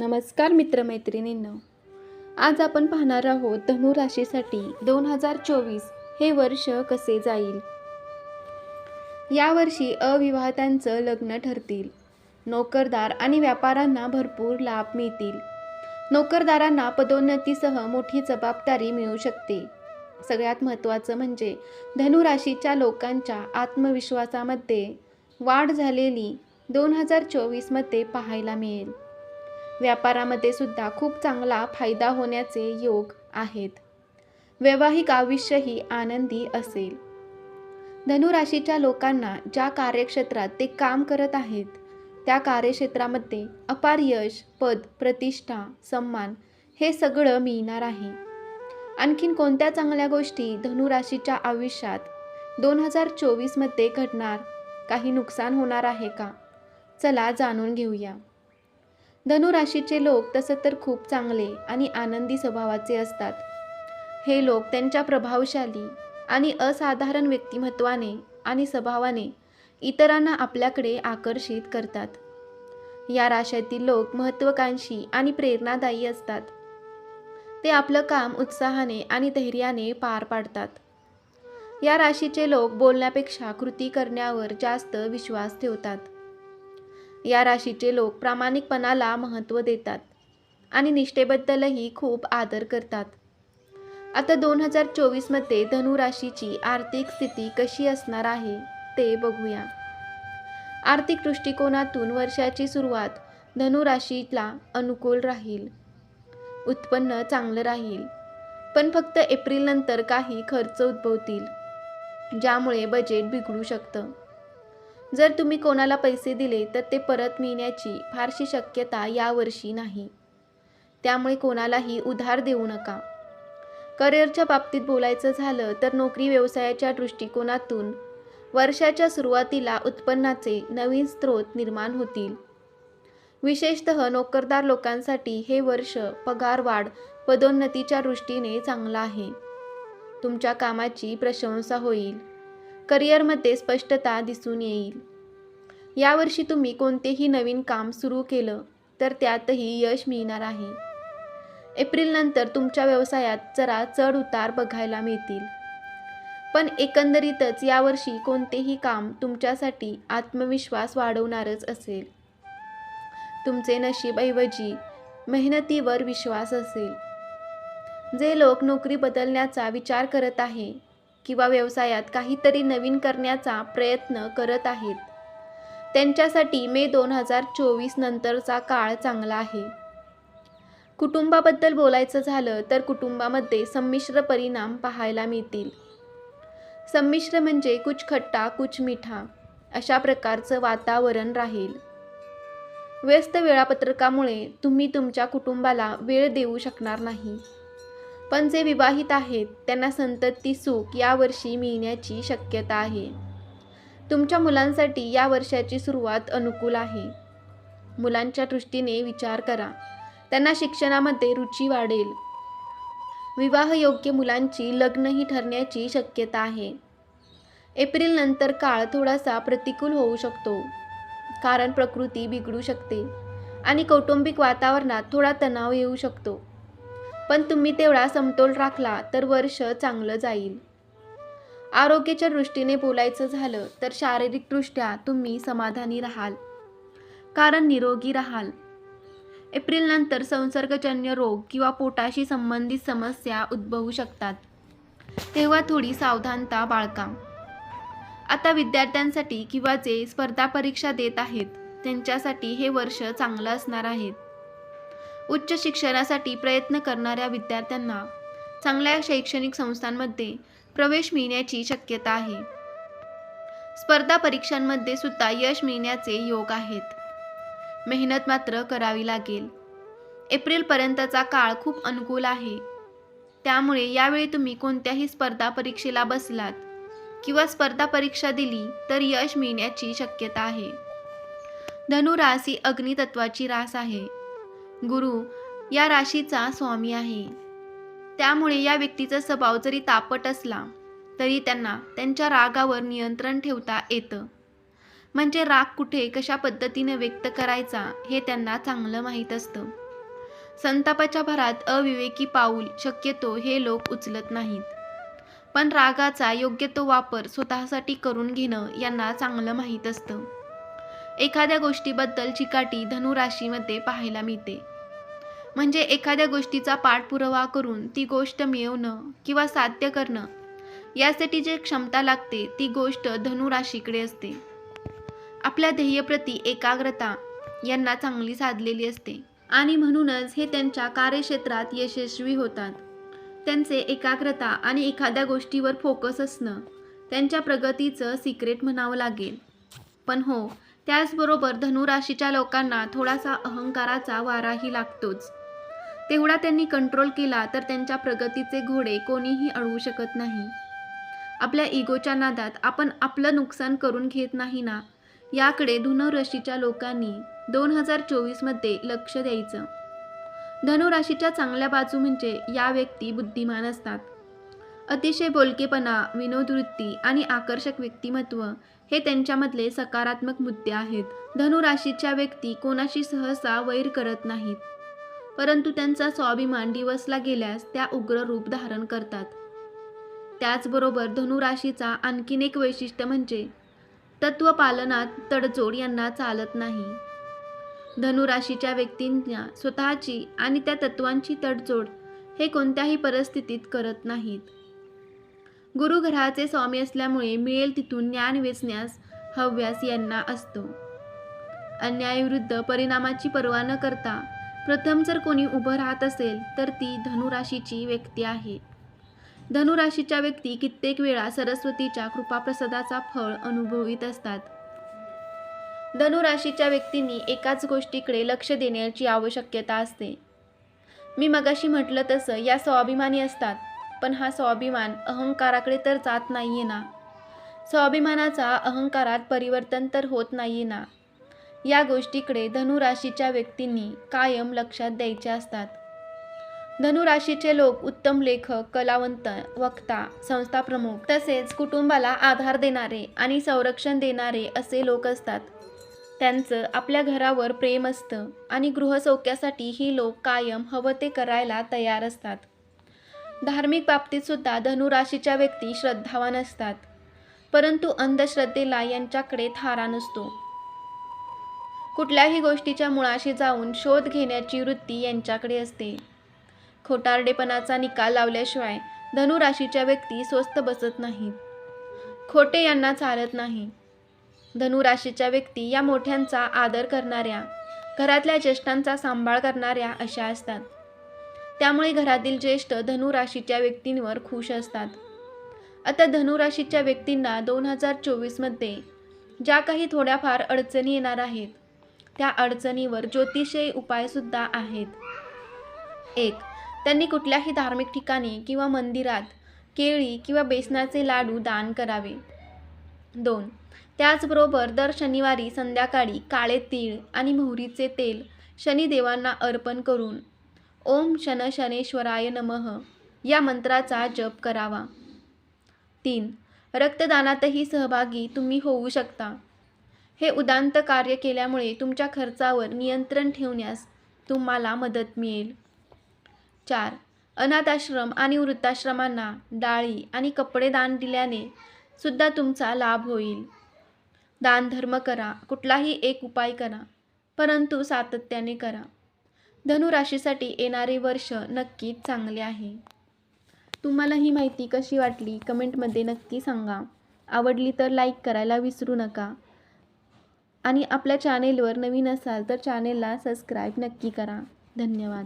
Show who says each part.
Speaker 1: नमस्कार मित्रमैत्रिणींनो. आज आपण पाहणार आहोत धनु राशीसाठी दोन हजार चोवीस हे वर्ष कसे जाईल? यावर्षी अविवाहितांचं लग्न ठरतील. नोकरदार आणि व्यापाऱ्यांना भरपूर लाभ मिळतील. नोकरदारांना पदोन्नतीसह मोठी जबाबदारी मिळू शकते. सगळ्यात महत्त्वाचं म्हणजे धनुराशीच्या लोकांच्या आत्मविश्वासामध्ये वाढ झालेली दोन हजार चोवीसमध्ये पाहायला मिळेल. व्यापारामध्ये सुद्धा खूप चांगला फायदा होण्याचे योग आहेत. वैवाहिक आयुष्यही आनंदी असेल. धनुराशीच्या लोकांना ज्या कार्यक्षेत्रात ते काम करत आहेत त्या कार्यक्षेत्रामध्ये अपार यश पद प्रतिष्ठा सन्मान हे सगळं मिळणार आहे. आणखीन कोणत्या चांगल्या गोष्टी धनुराशीच्या आयुष्यात दोन हजार चोवीसमध्ये घडणार काही नुकसान होणार आहे का? चला जाणून घेऊया. धनुराशीचे लोक तसं तर खूप चांगले आणि आनंदी स्वभावाचे असतात. हे लोक त्यांच्या प्रभावशाली आणि असाधारण व्यक्तिमत्वाने आणि स्वभावाने इतरांना आपल्याकडे आकर्षित करतात. या राशीतील लोक महत्त्वाकांक्षी आणि प्रेरणादायी असतात. ते आपलं काम उत्साहाने आणि धैर्याने पार पाडतात. या राशीचे लोक बोलण्यापेक्षा कृती करण्यावर जास्त विश्वास ठेवतात. या राशीचे लोक प्रामाणिकपणाला महत्त्व देतात आणि निष्ठेबद्दलही खूप आदर करतात. आता दोन हजार चोवीसमध्ये धनुराशीची आर्थिक स्थिती कशी असणार आहे ते बघूया. आर्थिक दृष्टिकोनातून वर्षाची सुरुवात धनुराशीला अनुकूल राहील. उत्पन्न चांगलं राहील. पण फक्त एप्रिलनंतर काही खर्च उद्भवतील ज्यामुळे बजेट बिघडू शकतं. जर तुम्ही कोणाला पैसे दिले तर ते परत मिळण्याची फारशी शक्यता यावर्षी नाही. त्यामुळे कोणालाही उधार देऊ नका. करिअरच्या बाबतीत बोलायचं झालं तर नोकरी व्यवसायाच्या दृष्टिकोनातून वर्षाच्या सुरुवातीला उत्पन्नाचे नवीन स्रोत निर्माण होतील. विशेषतः नोकरदार लोकांसाठी हे वर्ष पगारवाढ पदोन्नतीच्या दृष्टीने चांगलं आहे. तुमच्या कामाची प्रशंसा होईल. करिअरमध्ये स्पष्टता दिसून येईल. यावर्षी तुम्ही कोणतेही नवीन काम सुरू केलं तर त्यातही यश मिळणार आहे. एप्रिलनंतर तुमच्या व्यवसायात जरा चढ उतार बघायला मिळतील. पण एकंदरीतच यावर्षी कोणतेही काम तुमच्यासाठी आत्मविश्वास वाढवणारच असेल. तुमचे नशीबऐवजी मेहनतीवर विश्वास असेल. जे लोक नोकरी बदलण्याचा विचार करत आहे किंवा व्यवसायात काहीतरी नवीन करण्याचा प्रयत्न करत आहेत. त्यांच्यासाठी मे दोन हजार चोवीस नंतरचा काळ चांगला आहे. कुटुंबाबद्दल बोलायचं झालं तर कुटुंबामध्ये संमिश्र परिणाम पाहायला मिळतील. संमिश्र म्हणजे कुछ खट्टा कुछ मिठा अशा प्रकारचं वातावरण राहील. व्यस्त वेळापत्रकामुळे तुम्ही तुमच्या कुटुंबाला वेळ देऊ शकणार नाही. पण जे विवाहित आहेत त्यांना संतती सुख यावर्षी मिळण्याची शक्यता आहे. तुमच्या मुलांसाठी या वर्षाची सुरुवात अनुकूल आहे. मुलांच्या दृष्टीने विचार करा. त्यांना शिक्षणामध्ये रुची वाढेल. विवाहयोग्य मुलांची लग्नही ठरण्याची शक्यता आहे. एप्रिल नंतर काळ थोडासा प्रतिकूल होऊ शकतो. कारण प्रकृती बिघडू शकते आणि कौटुंबिक वातावरणात थोडा तणाव येऊ शकतो. पण तुम्ही तेवढा समतोल राखला तर वर्ष चांगलं जाईल. आरोग्याच्या दृष्टीने बोलायचं झालं तर शारीरिकदृष्ट्या तुम्ही समाधानी राहाल. कारण निरोगी राहाल. एप्रिलनंतर संसर्गजन्य रोग किंवा पोटाशी संबंधित समस्या उद्भवू शकतात. तेव्हा थोडी सावधानता बाळगा. आता विद्यार्थ्यांसाठी किंवा जे स्पर्धा परीक्षा देत आहेत त्यांच्यासाठी हे वर्ष चांगलं असणार आहे. उच्च शिक्षणासाठी प्रयत्न करणाऱ्या विद्यार्थ्यांना चांगल्या शैक्षणिक संस्थांमध्ये प्रवेश मिळण्याची शक्यता आहे. स्पर्धा परीक्षांमध्ये सुद्धा यश मिळण्याचे योग आहेत. मेहनत मात्र करावी लागेल. एप्रिलपर्यंतचा काळ खूप अनुकूल आहे. त्यामुळे यावेळी तुम्ही कोणत्याही स्पर्धा परीक्षेला बसलात किंवा स्पर्धा परीक्षा दिली तर यश मिळण्याची शक्यता आहे. धनु ही अग्नितत्वाची रास आहे. गुरु या राशीचा स्वामी आहे. त्यामुळे या व्यक्तीचा स्वभाव जरी तापट असला तरी त्यांना त्यांच्या रागावर नियंत्रण ठेवता येतं. म्हणजे राग कुठे कशा पद्धतीने व्यक्त करायचा हे त्यांना चांगलं माहीत असतं. संतापाच्या भरात अविवेकी पाऊल शक्यतो हे लोक उचलत नाहीत. पण रागाचा योग्य तो वापर स्वतःसाठी करून घेणं यांना चांगलं माहीत असतं. एखाद्या गोष्टीबद्दल चिकाटी धनुराशीमध्ये पाहायला मिळते. म्हणजे एखाद्या गोष्टीचा पाठपुरावा करून ती गोष्ट मिळवणं किंवा साध्य करणं यासाठी जे क्षमता लागते ती गोष्ट धनुराशीकडे असते. आपल्या ध्येयप्रती एकाग्रता यांना चांगली साधलेली असते. आणि म्हणूनच हे त्यांच्या कार्यक्षेत्रात यशस्वी होतात. त्यांचे एकाग्रता आणि एखाद्या गोष्टीवर फोकस असणं त्यांच्या प्रगतीचं सिक्रेट म्हणावं लागेल. पण हो त्याचबरोबर धनुराशीच्या लोकांना थोडासा अहंकाराचा वाराही लागतोच. तेवढा त्यांनी कंट्रोल केला तर त्यांच्या प्रगतीचे घोडे कोणीही अडवू शकत नाही. आपल्या इगोच्या नादात आपण आपलं नुकसान करून घेत नाही ना? याकडे धनुराशीच्या लोकांनी दोन हजार चोवीसमध्ये लक्ष द्यायचं. धनुराशीच्या चांगल्या बाजू म्हणजे या व्यक्ती बुद्धिमान असतात. अतिशय बोलकेपणा विनोदवृत्ती आणि आकर्षक व्यक्तिमत्व हे त्यांच्यामधले सकारात्मक मुद्दे आहेत. धनुराशीच्या व्यक्ती कोणाशी सहसा वैर करत नाहीत. परंतु त्यांचा स्वाभिमान दिवसला गेल्यास त्या उग्र रूप धारण करतात. त्याचबरोबर धनुराशीचा आणखीन एक वैशिष्ट्य म्हणजे तत्वपालनात तडजोड यांना चालत नाही. धनुराशीच्या व्यक्तींना स्वतःची आणि त्या तत्वांची तडजोड हे कोणत्याही परिस्थितीत करत नाहीत. गुरुघराचे स्वामी असल्यामुळे मिळेल तिथून ज्ञान वेचण्यास हव्यास यांना असतो. अन्यायाविरुद्ध परिणामाची पर्वा न करता प्रथम जर कोणी उभं राहत असेल तर ती धनुराशीची व्यक्ती आहे. धनुराशीच्या व्यक्ती कित्येक वेळा सरस्वतीच्या कृपाप्रसादाचा फळ अनुभवित असतात. धनुराशीच्या व्यक्तींनी एकाच गोष्टीकडे लक्ष देण्याची आवश्यकता असते. मी मगाशी म्हटलं तसं या स्वाभिमानी असतात. पण हा स्वाभिमान अहंकाराकडे तर जात नाहीये ना. स्वाभिमानाचा अहंकारात परिवर्तन तर होत नाही ना. या गोष्टीकडे धनुराशीच्या व्यक्तींनी कायम लक्षात द्यायचे असतात. धनुराशीचे लोक उत्तम लेखक कलावंत वक्ता संस्थाप्रमुख तसेच कुटुंबाला आधार देणारे आणि संरक्षण देणारे असे लोक असतात. त्यांचं आपल्या घरावर प्रेम असतं आणि गृहसौक्यासाठी ही लोक कायम हवं ते करायला तयार असतात. धार्मिक बाबतीतसुद्धा धनुराशीच्या व्यक्ती श्रद्धावान असतात. परंतु अंधश्रद्धेला यांच्याकडे थारा नसतो. कुठल्याही गोष्टीच्या मुळाशी जाऊन शोध घेण्याची वृत्ती यांच्याकडे असते. खोटारडेपणाचा निकाल लावल्याशिवाय धनुराशीच्या व्यक्ती स्वस्त बसत नाहीत. खोटे यांना चालत नाही. धनुराशीच्या व्यक्ती या मोठ्यांचा आदर करणाऱ्या घरातल्या ज्येष्ठांचा सांभाळ करणाऱ्या अशा असतात. त्यामुळे घरातील ज्येष्ठ धनुराशीच्या व्यक्तींवर खुश असतात. आता धनुराशीच्या व्यक्तींना दोन हजार चोवीसमध्ये ज्या काही थोड्याफार अडचणी येणार आहेत त्या अडचणीवर ज्योतिषीय उपायसुद्धा आहेत. एक त्यांनी कुठल्याही धार्मिक ठिकाणी किंवा मंदिरात केळी किंवा बेसनाचे लाडू दान करावे. दोन त्याचबरोबर दर शनिवारी संध्याकाळी काळे तीळ आणि मोहरीचे तेल शनिदेवांना अर्पण करून ओम शन शनेश्वराय नमः. या मंत्राचा जप करावा. तीन रक्तदानातही सहभागी तुम्ही होऊ शकता. हे उदांत कार्य केल्यामुळे तुमच्या खर्चावर नियंत्रण ठेवण्यास तुम्हाला मदत मिळेल. चार अनाथाश्रम आणि वृद्धाश्रमांना डाळी आणि कपडे दान दिल्याने सुद्धा तुमचा लाभ होईल. दानधर्म करा कुठलाही एक उपाय करा परंतु सातत्याने करा. धनुराशीसाठी येणारे वर्ष नक्कीच चांगले आहे. तुम्हाला ही माहिती कशी वाटली? कमेंटमध्ये नक्की सांगा. आवडली तर लाईक करायला विसरू नका. आणि आपल्या चॅनेलवर नवीन असाल तर चॅनेलला सबस्क्राईब नक्की करा. धन्यवाद.